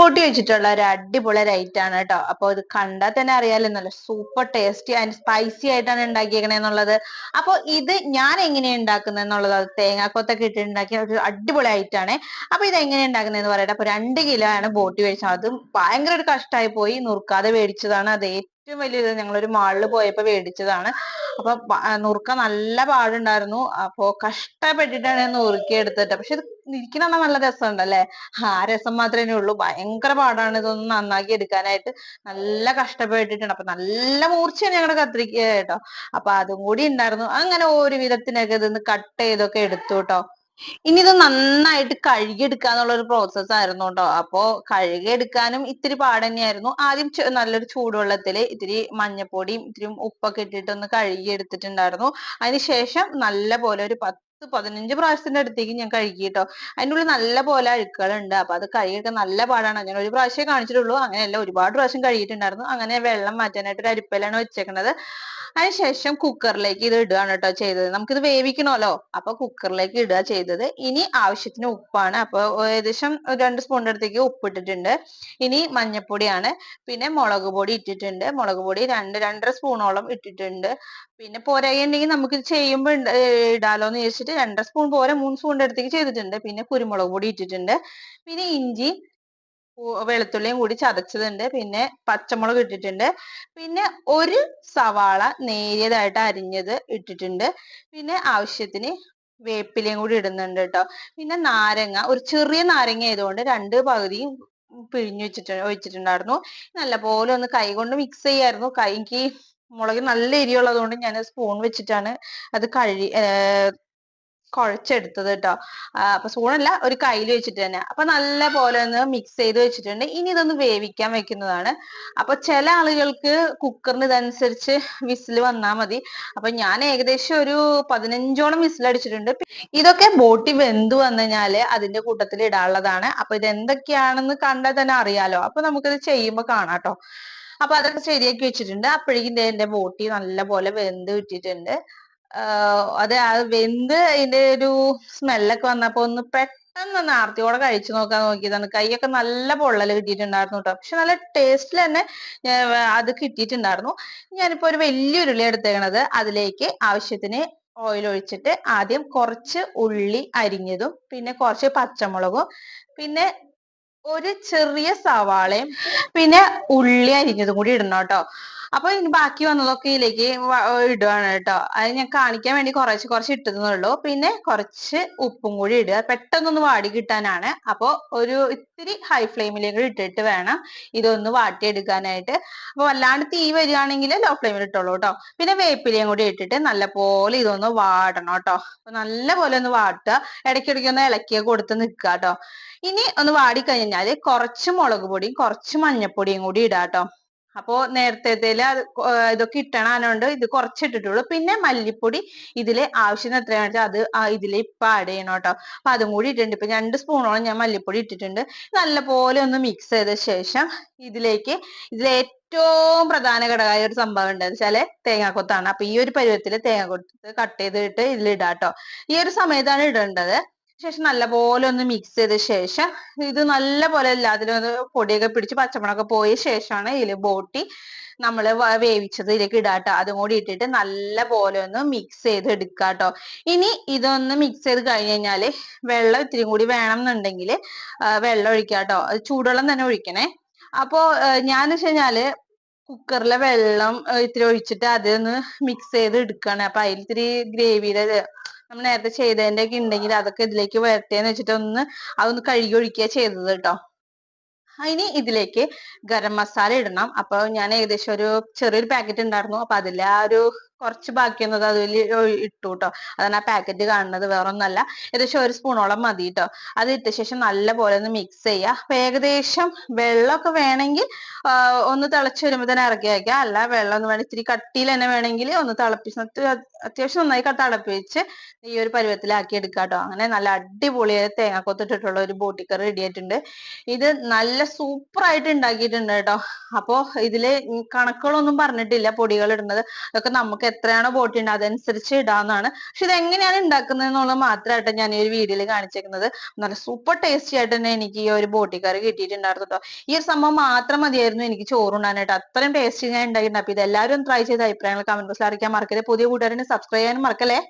ബോട്ടി വെച്ചിട്ടുള്ള ഒരു അടിപൊളി റൈറ്റാണ് കേട്ടോ. അപ്പൊ ഇത് കണ്ടാൽ തന്നെ അറിയാലോ നല്ല സൂപ്പർ ടേസ്റ്റി ആൻഡ് സ്പൈസി ആയിട്ടാണ് ഉണ്ടാക്കിയേക്കണേ എന്നുള്ളത്. അപ്പൊ ഇത് ഞാൻ എങ്ങനെയാണ് ഉണ്ടാക്കുന്നത് എന്നുള്ളത് അത് തേങ്ങാക്കൊത്തൊക്കെ ഇട്ട് ഉണ്ടാക്കിയ ഒരു അടിപൊളി ആയിട്ടാണ് അപ്പൊ ഇത് എങ്ങനെ ഉണ്ടാക്കുന്നതെന്ന് പറയട്ടെ. അപ്പൊ രണ്ട് കിലോ ആണ് ബോട്ടി മേടിച്ചത് അതും ഭയങ്കര ഒരു കഷ്ടമായി പോയി. നുറുക്കാതെ മേടിച്ചതാണ് അത് ഏറ്റവും വലിയത് ഞങ്ങളൊരു മാളിൽ പോയപ്പോൾ മേടിച്ചതാണ് അപ്പൊ നുറുക്ക നല്ല പാടുണ്ടായിരുന്നു. അപ്പൊ കഷ്ടപ്പെട്ടിട്ടാണ് ഞാൻ നുറുക്കി എടുത്തിട്ട് പക്ഷെ ഇത് ഇരിക്കണ നല്ല രസമുണ്ടല്ലേ? ആ രസം മാത്രമേ ഉള്ളൂ. ഭയങ്കര പാടാണ് ഇതൊന്ന് നന്നാക്കി എടുക്കാനായിട്ട്. നല്ല കഷ്ടപ്പെട്ടിട്ടുണ്ട് അപ്പൊ നല്ല മൂർച്ചയാണ് ഞങ്ങളുടെ കത്രിക്ക കേട്ടോ അപ്പൊ അതും കൂടി ഉണ്ടായിരുന്നു. അങ്ങനെ ഒരു വിധത്തിനൊക്കെ ഇതൊന്ന് കട്ട് ചെയ്തൊക്കെ എടുത്തു കേട്ടോ ഇനി ഇത് നന്നായിട്ട് കഴുകിയെടുക്കുക എന്നുള്ള ഒരു പ്രോസസ് ആയിരുന്നു കേട്ടോ അപ്പോ കഴുകിയെടുക്കാനും ഇത്തിരി പാട് തന്നെയായിരുന്നു ആദ്യം നല്ലൊരു ചൂടുവെള്ളത്തിൽ ഇത്തിരി മഞ്ഞപ്പൊടിയും ഇത്തിരി ഉപ്പൊക്കെ ഇട്ടിട്ട് ഒന്ന് കഴുകി എടുത്തിട്ടുണ്ടായിരുന്നു അതിനുശേഷം നല്ല പോലെ ഒരു പത്ത് പതിനഞ്ച് പ്രാവശ്യത്തിന്റെ അടുത്തേക്ക് ഞാൻ കഴുകി കേട്ടോ അതിന്റെ ഉള്ളിൽ നല്ല പോലെ അഴുക്കുകളുണ്ട്. അപ്പൊ അത് കഴുകിയെടുക്കാൻ നല്ല പാടാണ്. ഞാൻ ഒരു പ്രാവശ്യമേ കാണിച്ചിട്ടുള്ളൂ. അങ്ങനെയല്ല ഒരുപാട് പ്രാവശ്യം കഴുകിയിട്ടുണ്ടായിരുന്നു. അങ്ങനെ വെള്ളം മാറ്റാനായിട്ട് ഒരു അരിപ്പയിലാണ് വെച്ചേക്കണത്. അതിനുശേഷം കുക്കറിലേക്ക് ഇത് ഇടുകയാണ് കേട്ടോ ചെയ്തത്. നമുക്കിത് വേവിക്കണമല്ലോ. അപ്പൊ കുക്കറിലേക്ക് ഇടുക ചെയ്തത്. ഇനി ആവശ്യത്തിന് ഉപ്പാണ്. അപ്പൊ ഏകദേശം രണ്ട് സ്പൂണിന്റെ അടുത്തേക്ക് ഉപ്പ് ഇട്ടിട്ടുണ്ട്. ഇനി മഞ്ഞപ്പൊടിയാണ്. പിന്നെ മുളക് പൊടി ഇട്ടിട്ടുണ്ട്. മുളക് പൊടി രണ്ട് രണ്ടര സ്പൂണോളം ഇട്ടിട്ടുണ്ട്. പിന്നെ പോരായുണ്ടെങ്കിൽ നമുക്ക് ഇത് ചെയ്യുമ്പോൾ ഇടാലോ എന്ന് വിചാരിച്ചിട്ട് രണ്ടര സ്പൂൺ പോരെ മൂന്ന് സ്പൂണിന്റെ അടുത്തേക്ക് ചെയ്തിട്ടുണ്ട്. പിന്നെ കുരുമുളക് പൊടി ഇട്ടിട്ടുണ്ട്. പിന്നെ ഇഞ്ചി വെളുത്തുള്ളിയും കൂടി ചതച്ചതുണ്ട്. പിന്നെ പച്ചമുളക് ഇട്ടിട്ടുണ്ട്. പിന്നെ ഒരു സവാള നേരിയതായിട്ട് അരിഞ്ഞത് ഇട്ടിട്ടുണ്ട്. പിന്നെ ആവശ്യത്തിന് വേപ്പിലയും കൂടി ഇടുന്നുണ്ട് കേട്ടോ പിന്നെ നാരങ്ങ ഒരു ചെറിയ നാരങ്ങ ആയതുകൊണ്ട് രണ്ട് പകുതിയും പിഴിഞ്ഞു വെച്ചിട്ട് ഒഴിച്ചിട്ടുണ്ടായിരുന്നു. നല്ലപോലെ ഒന്ന് കൈ കൊണ്ട് മിക്സ് ചെയ്യായിരുന്നു. കൈക്ക് മുളക് നല്ല എരിയുള്ളത് കൊണ്ട് ഞാൻ സ്പൂൺ വെച്ചിട്ടാണ് അത് കഴി കുഴച്ചെടുത്തത് കേട്ടോ അപ്പൊ സ്പൂണല്ല ഒരു കയ്യിൽ വെച്ചിട്ട് തന്നെ. അപ്പൊ നല്ല പോലെ ഒന്ന് മിക്സ് ചെയ്ത് വെച്ചിട്ടുണ്ട്. ഇനി ഇതൊന്ന് വേവിക്കാൻ വെക്കുന്നതാണ്. അപ്പൊ ചില ആളുകൾക്ക് കുക്കറിന് ഇതനുസരിച്ച് വിസിൽ വന്നാൽ മതി. അപ്പൊ ഞാൻ ഏകദേശം ഒരു പതിനഞ്ചോളം വിസിൽ അടിച്ചിട്ടുണ്ട്. ഇതൊക്കെ ബോട്ടി വെന്ത് വന്നു കഴിഞ്ഞാൽ അതിന്റെ കൂട്ടത്തിൽ ഇടാനുള്ളതാണ്. അപ്പൊ ഇത് എന്തൊക്കെയാണെന്ന് കണ്ടാൽ തന്നെ അറിയാലോ. അപ്പൊ നമുക്കിത് ചെയ്യുമ്പോ കാണാട്ടോ അപ്പൊ അതൊക്കെ ശരിയാക്കി വെച്ചിട്ടുണ്ട്. അപ്പോഴേക്കും എന്റെ ബോട്ടി നല്ല പോലെ വെന്ത് കിട്ടിയിട്ടുണ്ട്. അത് വെന്ത് അതിന്റെ ഒരു സ്മെല്ലൊക്കെ വന്നപ്പോ ഒന്ന് പെട്ടെന്ന് ഒന്ന് ആർത്തിയോടെ കഴിച്ചു നോക്കാൻ നോക്കിയതാണ്. കൈയൊക്കെ നല്ല പൊള്ളൽ കിട്ടിയിട്ടുണ്ടായിരുന്നു കേട്ടോ പക്ഷെ നല്ല ടേസ്റ്റിൽ തന്നെ അത് കിട്ടിയിട്ടുണ്ടായിരുന്നു. ഞാനിപ്പോ ഒരു വലിയ ഉരുളി എടുത്തേക്കണത്. അതിലേക്ക് ആവശ്യത്തിന് ഓയിൽ ഒഴിച്ചിട്ട് ആദ്യം കുറച്ച് ഉള്ളി അരിഞ്ഞതും പിന്നെ കുറച്ച് പച്ചമുളകും പിന്നെ ഒരു ചെറിയ സവാളയും പിന്നെ ഉള്ളി അരിഞ്ഞതും കൂടി ഇടണം കേട്ടോ അപ്പൊ ഇനി ബാക്കി വന്നതൊക്കെ ഇതിലേക്ക് ഇടുകയാണ് കേട്ടോ. അത് ഞാൻ കാണിക്കാൻ വേണ്ടി കുറച്ച് കുറച്ച് ഇട്ടതെന്നുള്ളൂ. പിന്നെ കുറച്ച് ഉപ്പും കൂടി ഇടുക. പെട്ടെന്നൊന്ന് വാടി കിട്ടാനാണ്. അപ്പൊ ഒരു ഇത്തിരി ഹൈ ഫ്ലെയിമിലേക്ക് ഇട്ടിട്ട് വേണം ഇതൊന്ന് വാട്ടിയെടുക്കാനായിട്ട്. അപ്പൊ വല്ലാണ്ട് തീ വരികയാണെങ്കിൽ ലോ ഫ്ലെയിമിൽ ഇട്ടോളൂ കേട്ടോ. പിന്നെ വേപ്പിലയും കൂടി ഇട്ടിട്ട് നല്ലപോലെ ഇതൊന്ന് വാടണം കേട്ടോ. അപ്പൊ നല്ലപോലെ ഒന്ന് വാട്ടുക. ഇടയ്ക്കിടയ്ക്ക് ഒന്ന് ഇളക്കിയ കൊടുത്ത് നിൽക്കുക കേട്ടോ. ഇനി ഒന്ന് വാടി കഴിഞ്ഞാൽ കുറച്ച് മുളക് പൊടിയും കുറച്ച് മഞ്ഞപ്പൊടിയും കൂടി ഇടാം കേട്ടോ. അപ്പോ നേരത്തെ അത് ഇതൊക്കെ ഇട്ടണാനോണ്ട് ഇത് കുറച്ച് ഇട്ടിട്ടുള്ളൂ പിന്നെ മല്ലിപ്പൊടി ഇതിൽ ആവശ്യത്തിന് എത്രയാണെന്ന് വെച്ചാൽ അത് ഇതിൽ ഇപ്പൊ ആഡ് ചെയ്യണം കേട്ടോ അപ്പൊ അതും കൂടി ഇട്ടിട്ടുണ്ട്. ഇപ്പൊ രണ്ട് സ്പൂണോളം ഞാൻ മല്ലിപ്പൊടി ഇട്ടിട്ടുണ്ട്. നല്ലപോലെ ഒന്ന് മിക്സ് ചെയ്ത ശേഷം ഇതിലേക്ക് ഇതിൽ ഏറ്റവും പ്രധാന ഘടകമായ ഒരു സംഭവം ഉണ്ട് വെച്ചാൽ തേങ്ങാക്കൊത്താണ്. അപ്പൊ ഈ ഒരു പരുവത്തിൽ തേങ്ങാക്കൊത്ത് കട്ട് ചെയ്തിട്ട് ഇതിലിടാട്ടോ ഈ ഒരു സമയത്താണ് ഇടേണ്ടത്. ശേഷം നല്ലപോലെ ഒന്ന് മിക്സ് ചെയ്ത ശേഷം ഇത് നല്ലപോലെ എല്ലാത്തിലും ഒന്ന് പൊടിയൊക്കെ പിടിച്ച് പച്ചമുളകൊക്കെ പോയ ശേഷമാണ് ഇതിൽ ബോട്ടി നമ്മൾ വേവിച്ചത് ഇതിലേക്ക് ഇടാട്ടോ അതും കൂടി ഇട്ടിട്ട് നല്ലപോലെ ഒന്ന് മിക്സ് ചെയ്ത് എടുക്കാട്ടോ ഇനി ഇതൊന്ന് മിക്സ് ചെയ്ത് കഴിഞ്ഞ് കഴിഞ്ഞാൽ വെള്ളം ഇത്തിരി കൂടി വേണം എന്നുണ്ടെങ്കിൽ വെള്ളം ഒഴിക്കാട്ടോ അത് ചൂടുവെള്ളം തന്നെ ഒഴിക്കണേ. അപ്പോ ഞാൻ വെച്ച് കഴിഞ്ഞാൽ കുക്കറിലെ വെള്ളം ഇത്തിരി ഒഴിച്ചിട്ട് അതൊന്ന് മിക്സ് ചെയ്ത് എടുക്കാണ്. അപ്പൊ അതിൽ ഇത്തിരി ഗ്രേവിയുടെ നമ്മൾ നേരത്തെ ചെയ്തതിന്റെ ഒക്കെ ഉണ്ടെങ്കിൽ അതൊക്കെ ഇതിലേക്ക് വരട്ടേന്ന് വെച്ചിട്ട് ഒന്ന് അതൊന്ന് കഴുകി ഒഴിക്കുക ചെയ്തത് കേട്ടോ. ഇനി ഇതിലേക്ക് ഗരം മസാല ഇടണം. അപ്പൊ ഞാൻ ഏകദേശം ഒരു ചെറിയൊരു പാക്കറ്റ് ഉണ്ടായിരുന്നു. അപ്പൊ അതിലെ ആ ഒരു കുറച്ച് ബാക്കി വന്നത് അതിൽ ഇട്ടു കേട്ടോ അതാണ് ആ പാക്കറ്റ് കാണുന്നത്. വേറെ ഒന്നല്ല ഏകദേശം ഒരു സ്പൂണോളം മതി കേട്ടോ അത് ഇട്ട ശേഷം നല്ല പോലെ ഒന്ന് മിക്സ് ചെയ്യുക അപ്പൊ ഏകദേശം വെള്ളമൊക്കെ വേണമെങ്കിൽ ഒന്ന് തിളച്ച് വരുമ്പോൾ തന്നെ ഇറക്കി വെക്കുക അല്ല വെള്ളം ഒന്ന് വേണം ഇത്തിരി കട്ടിയിൽ തന്നെ വേണമെങ്കിൽ ഒന്ന് തിളപ്പിച്ച് അത്യ- അത്യാവശ്യം നന്നായി തിളപ്പിച്ച് ഈ ഒരു പരുവത്തിലാക്കി എടുക്കുക കേട്ടോ അങ്ങനെ നല്ല അടിപൊളിയായ തേങ്ങാക്കൊത്തിട്ടിട്ടുള്ള ഒരു ബോട്ടിക്കറി റെഡി ആയിട്ടുണ്ട്. ഇത് നല്ല സൂപ്പർ ആയിട്ട് ഉണ്ടാക്കിയിട്ടുണ്ട് കേട്ടോ അപ്പോ ഇതിൽ കണക്കുകളൊന്നും പറഞ്ഞിട്ടില്ല പൊടികൾ ഇടുന്നത്. അതൊക്കെ നമുക്ക് എത്രയാണോ ബോട്ടി ഉണ്ട് അതനുസരിച്ച് ഇടാവുന്നതാണ്. പക്ഷെ ഇത് എങ്ങനെയാണ് ഉണ്ടാക്കുന്നത് എന്നുള്ളത് മാത്രമായിട്ട് ഞാൻ ഈ ഒരു വീഡിയോയിൽ കാണിച്ചേക്കുന്നത്. നല്ല സൂപ്പർ ടേസ്റ്റി ആയിട്ട് തന്നെ എനിക്ക് ഈ ഒരു ബോട്ടി കറി കിട്ടിയിട്ടുണ്ടായിരുന്നു കേട്ടോ ഈ ഒരു സംഭവം മാത്രം മതിയായിരുന്നു എനിക്ക് ചോറുണ്ടാനായിട്ട് അത്രയും ടേസ്റ്റി ഞാൻ ഉണ്ടായിട്ടുണ്ട് അപ്പൊ ഇത് എല്ലാവരും ട്രൈ ചെയ്ത് അഭിപ്രായങ്ങൾ കമന്റ് ബോക്സിൽ അറിയിക്കാൻ മറക്കരുത്. പുതിയ കൂട്ടുകാരനെ സബ്സ്ക്രൈബ് ചെയ്യാനും മറക്കല്ലേ?